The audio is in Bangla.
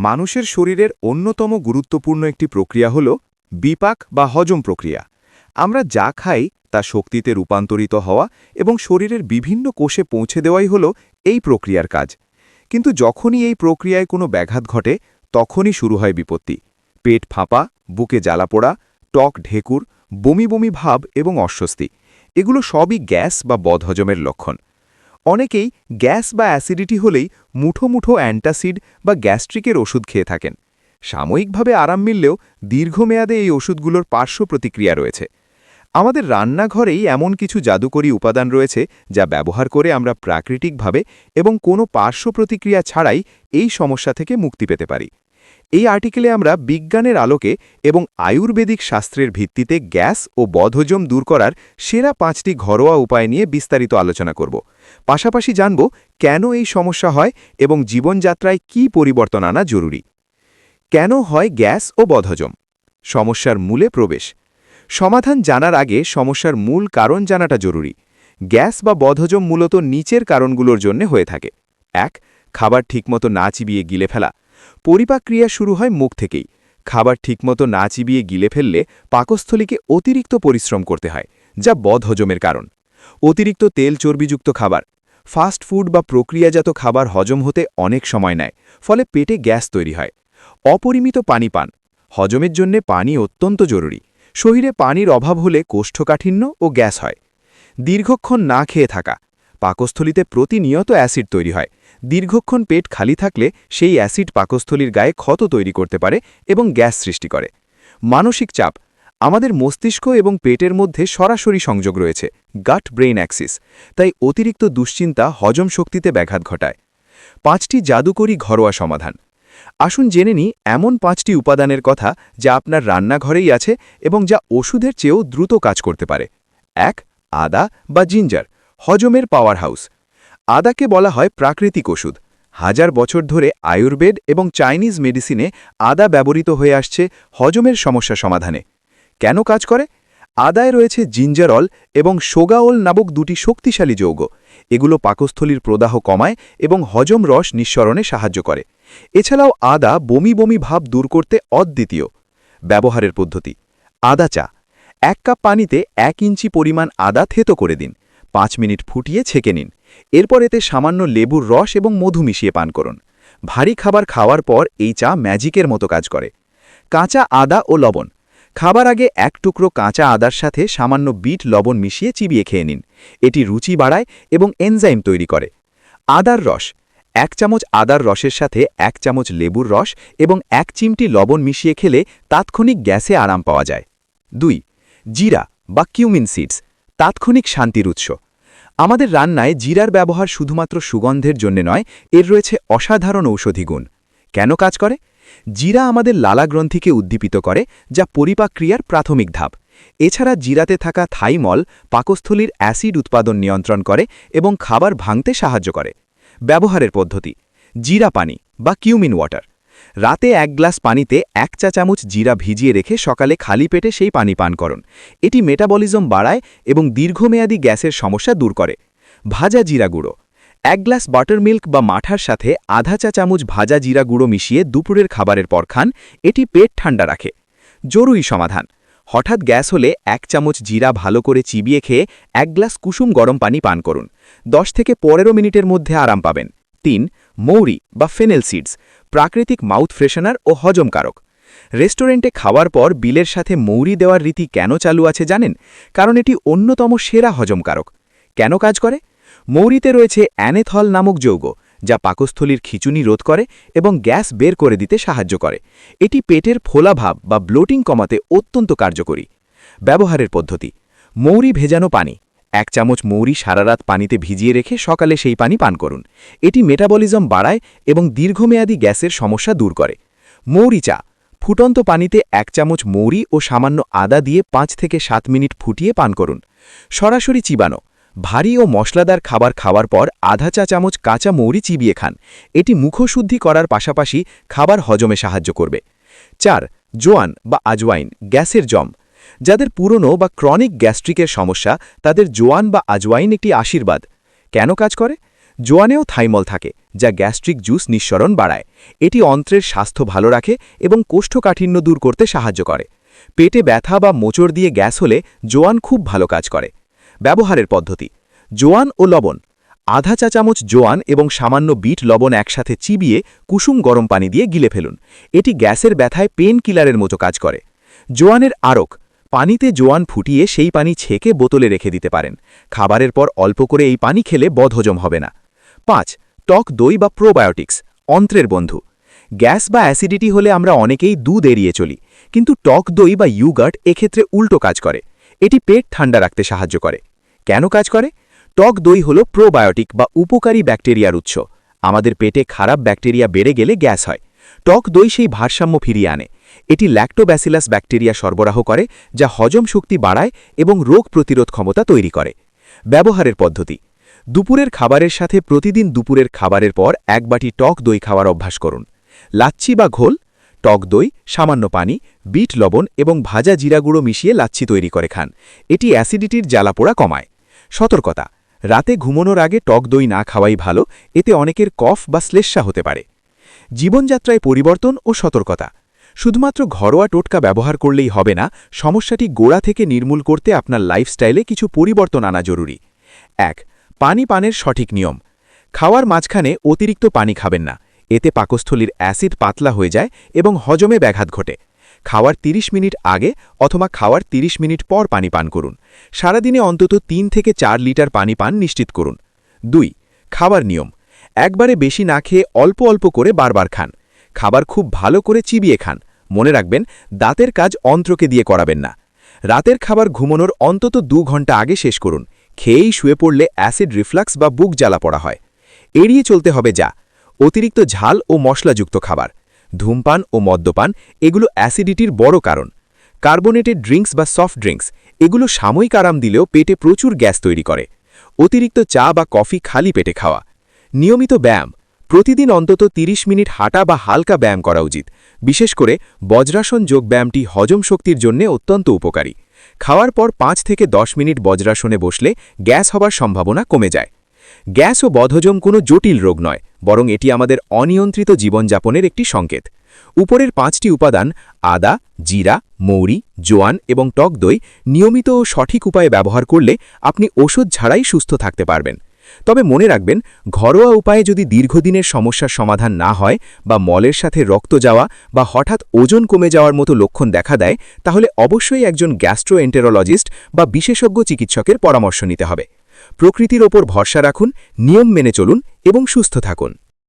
মানুষের শরীরের অন্যতম গুরুত্বপূর্ণ একটি প্রক্রিয়া হল বিপাক বা হজম প্রক্রিয়া। আমরা যা খাই তা শক্তিতে রূপান্তরিত হওয়া এবং শরীরের বিভিন্ন কোষে পৌঁছে দেওয়াই হল এই প্রক্রিয়ার কাজ। কিন্তু যখনই এই প্রক্রিয়ায় কোনো ব্যাঘাত ঘটে, তখনই শুরু হয় বিপত্তি। পেট ফাঁপা, বুকে জ্বালাপোড়া টক ঢেকুর, বমি বমি ভাব এবং অস্বস্তি। এগুলো সবই গ্যাস বা বদহজমের লক্ষণ। অনেকেই গ্যাস বা অ্যাসিডিটি হলেই মুঠো মুঠো অ্যান্টাসিড বা গ্যাস্ট্রিকের ওষুধ খেয়ে থাকেন। সাময়িকভাবে আরাম মিললেও দীর্ঘমেয়াদে এই ওষুধগুলোর পার্শ্ব প্রতিক্রিয়া রয়েছে। আমাদের রান্নাঘরেই এমন কিছু জাদুকরী উপাদান রয়েছে যা ব্যবহার করে আমরা প্রাকৃতিকভাবে এবং কোনো পার্শ্ব প্রতিক্রিয়া ছাড়াই এই সমস্যা থেকে মুক্তি পেতে পারি। এই আর্টিকেলে আমরা বিজ্ঞানের আলোকে এবং আয়ুর্বেদিক শাস্ত্রের ভিত্তিতে গ্যাস ও বদহজম দূর করার সেরা পাঁচটি ঘরোয়া উপায় নিয়ে বিস্তারিত আলোচনা করব। পাশাপাশি জানব কেন এই সমস্যা হয় এবং জীবনযাত্রায় কি পরিবর্তন আনা জরুরি। কেন হয় গ্যাস ও বদহজম? সমস্যার মূলে প্রবেশ। সমাধান জানার আগে সমস্যার মূল কারণ জানাটা জরুরি। গ্যাস বা বদহজম মূলত নিচের কারণগুলোর জন্য হয়ে থাকে। এক, খাবার ঠিকমতো না চিবিয়ে গিলে ফেলা। পরিপাক ক্রিয়া শুরু হয় মুখ থেকেই। খাবার ঠিকমতো না চিবিয়ে গিলে ফেললে পাকস্থলীকে অতিরিক্ত পরিশ্রম করতে হয়, যা বদহজমের কারণ। অতিরিক্ত তেল চর্বিযুক্ত খাবার, ফাস্ট ফুড বা প্রক্রিয়াজাত খাবার হজম হতে অনেক সময় নেয়, ফলে পেটে গ্যাস তৈরি হয়। অপরিমিত পানি পান, হজমের জন্য পানি অত্যন্ত জরুরি। শরীরে পানির অভাব হলে কোষ্ঠকাঠিন্য ও গ্যাস হয়। দীর্ঘক্ষণ না খেয়ে থাকা পাকস্থলিতে প্রতিনিয়ত অ্যাসিড তৈরি হয়। দীর্ঘক্ষণ পেট খালি থাকলে সেই অ্যাসিড পাকস্থলীর গায়ে ক্ষত তৈরি করতে পারে এবং গ্যাস সৃষ্টি করে। মানসিক চাপ, আমাদের মস্তিষ্ক এবং পেটের মধ্যে সরাসরি সংযোগ রয়েছে গাট ব্রেইন অ্যাক্সিস তাই অতিরিক্ত দুশ্চিন্তা হজম শক্তিতে ব্যাঘাত ঘটায়। পাঁচটি জাদুকরী ঘরোয়া সমাধান। আসুন জেনে নিই এমন পাঁচটি উপাদানের কথা যা আপনার রান্নাঘরেই আছে এবং যা ওষুধের চেয়েও দ্রুত কাজ করতে পারে। এক, আদা বা জিঞ্জার। হজমের পাওয়ার হাউস আদাকে বলা হয় প্রাকৃতিক ওষুধ। হাজার বছর ধরে আয়ুর্বেদ এবং চাইনিজ মেডিসিনে আদা ব্যবহৃত হয়ে আসছে হজমের সমস্যা সমাধানে। কেন কাজ করে? আদায় রয়েছে জিঞ্জারল এবং সোগাওল নামক দুটি শক্তিশালী যৌগ। এগুলো পাকস্থলীর প্রদাহ কমায় এবং হজম রস নিঃসরণে সাহায্য করে। এছাড়াও আদা বমি বমি ভাব দূর করতে অদ্বিতীয়। ব্যবহারের পদ্ধতি। আদা চা। এক কাপ পানিতে এক ইঞ্চি পরিমাণ আদা থেতো করে দিন। পাঁচ মিনিট ফুটিয়ে ছেঁকে নিন। এরপর এতে সামান্য লেবুর রস এবং মধু মিশিয়ে পান করুন। ভারী খাবার খাওয়ার পর এই চা ম্যাজিকের মতো কাজ করে। কাঁচা আদা ও লবণ। খাবার আগে এক টুকরো কাঁচা আদার সাথে সামান্য বিট লবণ মিশিয়ে চিবিয়ে খেয়ে নিন। এটি রুচি বাড়ায় এবং এনজাইম তৈরি করে। আদার রস। এক চামচ আদার রসের সাথে এক চামচ লেবুর রস এবং এক চিমটি লবণ মিশিয়ে খেলে তাৎক্ষণিক গ্যাসে আরাম পাওয়া যায়। দুই। জিরা বা কিউমিন সিডস। তাৎক্ষণিক শান্তির উৎস। আমাদের রান্নায় জিরার ব্যবহার শুধুমাত্র সুগন্ধের জন্য নয়, এর রয়েছে অসাধারণ ঔষধি গুণ। কেন কাজ করে? জিরা আমাদের লালা গ্রন্থিকে উদ্দীপিত করে, যা পরিপাক ক্রিয়ার প্রাথমিক ধাপ। এছাড়া জিরাতে থাকা থাইমল পাকস্থলীর অ্যাসিড উৎপাদন নিয়ন্ত্রণ করে এবং খাবার ভাঙতে সাহায্য করে। ব্যবহারের পদ্ধতি, জিরা পানি বা কিউমিন ওয়াটার। রাতে এক গ্লাস পানিতে এক চা চামচ জিরা ভিজিয়ে রেখে সকালে খালি পেটে সেই পানি পান করুন। এটি মেটাবলিজম বাড়ায় এবং দীর্ঘমেয়াদী গ্যাসের সমস্যা দূর করে। ভাজা জিরা গুঁড়ো। এক গ্লাস বাটার মিল্ক বা মাঠার সাথে আধা চা চামচ ভাজা জিরা গুঁড়ো মিশিয়ে দুপুরের খাবারের পর খান। এটি পেট ঠান্ডা রাখে। জরুরি সমাধান। হঠাৎ গ্যাস হলে এক চামচ জিরা ভালো করে চিবিয়ে খেয়ে এক গ্লাস কুসুম গরম পানি পান করুন। দশ থেকে পনেরো মিনিটের মধ্যে আরাম পাবেন। তিন মৌরি বা ফেনেল সিডস, প্রাকৃতিক মাউথ ফ্রেশনার ও হজমকারক। রেস্টুরেন্টে খাওয়ার পর বিলের সাথে মৌরি দেওয়ার রীতি কেন চালু আছে জানেন? কারণ এটি অন্যতম সেরা হজমকারক। কেন কাজ করে? মৌরিতে রয়েছে অ্যানেথল নামক যৌগ, যা পাকস্থলীর খিচুনি রোধ করে এবং গ্যাস বের করে দিতে সাহায্য করে। এটি পেটের ফোলাভাব বা ব্লোটিং কমাতে অত্যন্ত কার্যকরী। ব্যবহারের পদ্ধতি, মৌরি ভেজানো পানি এক চামচ মৌরি সারারাত পানিতে ভিজিয়ে রেখে সকালে সেই পানি পান করুন। এটি মেটাবলিজম বাড়ায় এবং দীর্ঘমেয়াদী গ্যাসের সমস্যা দূর করে। মৌরি চা, ফুটন্ত পানিতে এক চামচ মৌরি ও সামান্য আদা দিয়ে পাঁচ থেকে সাত মিনিট ফুটিয়ে পান করুন। সরাসরি চিবানো, ভারী ও মশলাদার খাবার খাওয়ার পর আধা চা চামচ কাঁচা মৌরি চিবিয়ে খান। এটি মুখশুদ্ধি করার পাশাপাশি খাবার হজমে সাহায্য করবে। চার, জোয়ান বা আজওয়াইন, গ্যাসের জম যাদের পুরনো বা ক্রনিক গ্যাস্ট্রিকের সমস্যা, তাদের জোয়ান বা আজওয়াইন একটি আশীর্বাদ। কেন কাজ করে? জোয়ানেও থাইমল থাকে, যা গ্যাস্ট্রিক জুস নিঃসরণ বাড়ায়। এটি অন্ত্রের স্বাস্থ্য ভালো রাখে এবং কোষ্ঠকাঠিন্য দূর করতে সাহায্য করে। পেটে ব্যথা বা মোচড় দিয়ে গ্যাস হলে জোয়ান খুব ভালো কাজ করে। ব্যবহারের পদ্ধতি, জোয়ান ও লবণ। আধা চা চামচ জোয়ান এবং সামান্য বিট লবণ একসাথে চিবিয়ে কুসুম গরম পানি দিয়ে গিলে ফেলুন। এটি গ্যাসের ব্যথায় পেন কিলারের মতো কাজ করে। জোয়ানের আরক পানিতে জোয়ান ফুটিয়ে সেই পানি ছেঁকে বোতলে রেখে দিতে পারেন। খাবারের পর অল্প করে এই পানি খেলে বদহজম হবে না। পাঁচ, টক দই বা প্রোবায়োটিক্স, অন্ত্রের বন্ধু। গ্যাস বা অ্যাসিডিটি হলে আমরা অনেকেই দুধ এড়িয়ে চলি, কিন্তু টক দই বা ইউগার্ট এক্ষেত্রে উল্টো কাজ করে। এটি পেট ঠান্ডা রাখতে সাহায্য করে। কেন কাজ করে? টক দই হল প্রোবায়োটিক বা উপকারী ব্যাকটেরিয়ার উৎস। আমাদের পেটে খারাপ ব্যাকটেরিয়া বেড়ে গেলে গ্যাস হয়। টক দই সেই ভারসাম্য ফিরিয়ে আনে। এটি ল্যাক্টোব্যাসিলাস ব্যাকটেরিয়া সরবরাহ করে, যা হজম শক্তি বাড়ায় এবং রোগ প্রতিরোধ ক্ষমতা তৈরি করে। ব্যবহারের পদ্ধতি। দুপুরের খাবারের সাথে প্রতিদিন দুপুরের খাবারের পর এক বাটি টক দই খাওয়ার অভ্যাস করুন। লাচ্ছি বা ঘোল, টক দই, সামান্য পানি, বিট, লবণ এবং ভাজা জিরা গুঁড়ো মিশিয়ে লাচ্ছি তৈরি করে খান। এটি অ্যাসিডিটির জ্বালাপোড়া কমায়। সতর্কতা। রাতে ঘুমানোর আগে টক দই না খাওয়াই ভালো, এতে অনেকের কফ বা শ্লেষ্মা হতে পারে। জীবনযাত্রায় পরিবর্তন ও সতর্কতা। শুধুমাত্র ঘরোয়া টোটকা ব্যবহার করলেই হবে না, সমস্যাটি গোড়া থেকে নির্মূল করতে আপনার লাইফস্টাইলে কিছু পরিবর্তন আনা জরুরি। এক, পানি পানের সঠিক নিয়ম। খাওয়ার মাঝখানে অতিরিক্ত পানি খাবেন না। এতে পাকস্থলীর অ্যাসিড পাতলা হয়ে যায় এবং হজমে ব্যাঘাত ঘটে। খাওয়ার ৩০ মিনিট আগে অথবা খাওয়ার ৩০ মিনিট পর পানি পান করুন। সারাদিনে অন্তত তিন থেকে চার লিটার পানি পান নিশ্চিত করুন। দুই, খাবার নিয়ম। একবারে বেশি না খেয়ে অল্প অল্প করে বারবার খান। খাবার খুব ভালো করে চিবিয়ে খান। মনে রাখবেন, দাঁতের কাজ অন্ত্রকে দিয়ে করাবেন না। রাতের খাবার ঘুমানোর অন্তত দু ঘণ্টা আগে শেষ করুন। খেয়েই শুয়ে পড়লে অ্যাসিড রিফ্লাক্স বা বুক জ্বালা পড়া হয়। এড়িয়ে চলতে হবে যা। অতিরিক্ত ঝাল ও মশলাযুক্ত খাবার। ধূমপান ও মদ্যপান এগুলো অ্যাসিডিটির বড় কারণ। কার্বোনেটেড ড্রিঙ্কস বা সফট ড্রিঙ্কস এগুলো সাময়িক আরাম দিলেও পেটে প্রচুর গ্যাস তৈরি করে। অতিরিক্ত চা বা কফি খালি পেটে খাওয়া। নিয়মিত ব্যায়াম। প্রতিদিন অন্তত ৩০ মিনিট হাঁটা বা হালকা ব্যায়াম করা উচিত। বিশেষ করে বজ্রাসন যোগ ব্যায়ামটি হজম শক্তির জন্য অত্যন্ত উপকারী। খাওয়ার পর পাঁচ থেকে দশ মিনিট বজ্রাসনে বসলে গ্যাস হবার সম্ভাবনা কমে যায়। গ্যাস ও বদহজম কোনো জটিল রোগ নয়, বরং এটি আমাদের অনিয়ন্ত্রিত জীবনযাপনের একটি সংকেত। উপরের পাঁচটি উপাদান আদা, জিরা, মৌরি, জোয়ান এবং টক দই নিয়মিত ও সঠিক উপায়ে ব্যবহার করলে আপনি ওষুধ ছাড়াই সুস্থ থাকতে পারবেন। তবে মনে রাখবেন, ঘরোয়া উপায়ে যদি দীর্ঘদিনের সমস্যার সমাধান না হয় বা মলের সাথে রক্ত যাওয়া বা হঠাৎ ওজন কমে যাওয়ার মতো লক্ষণ দেখা দেয়, তাহলে অবশ্যই একজন গ্যাস্ট্রোএন্টেরোলজিস্ট বা বিশেষজ্ঞ চিকিৎসকের পরামর্শ নিতে হবে। প্রকৃতির ওপর ভরসা রাখুন, নিয়ম মেনে চলুন এবং সুস্থ থাকুন।